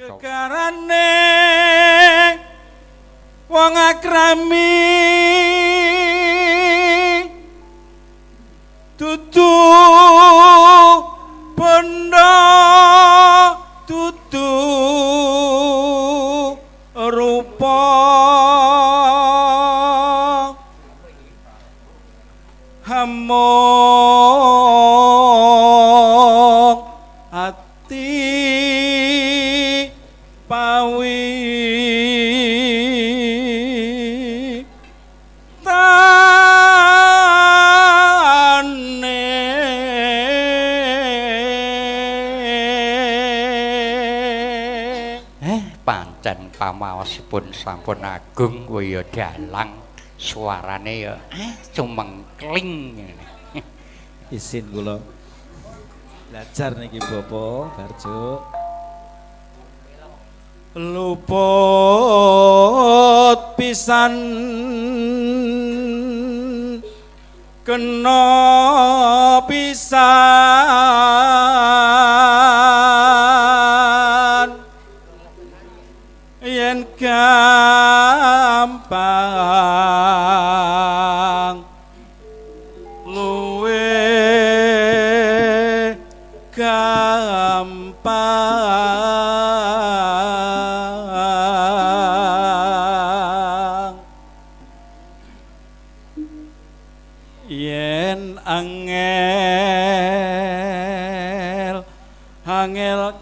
Kekarane wong akrami tutu pamaosipun sampun agung waya dalang suarane ya. Eh cumengkling isin kula belajar niki Bapak Barjo. Luput pisan kena pisan yen gampang angel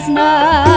Krishna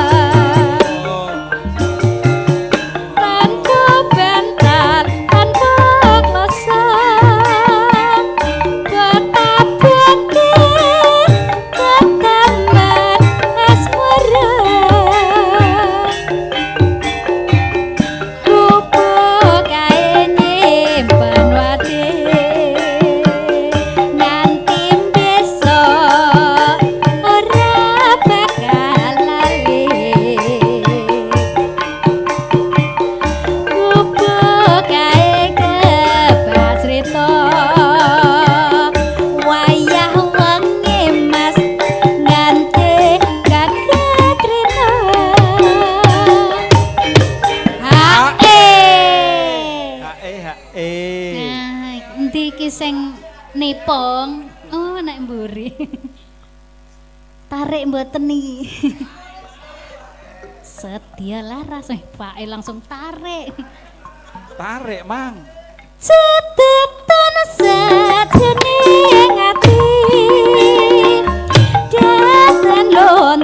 eh eh ndi iki sing nipong oh nek mburi. Tarik mboten iki. Setia laras eh pak langsung tarik. Tarik mang. Cetep tanah sedening ati dan lon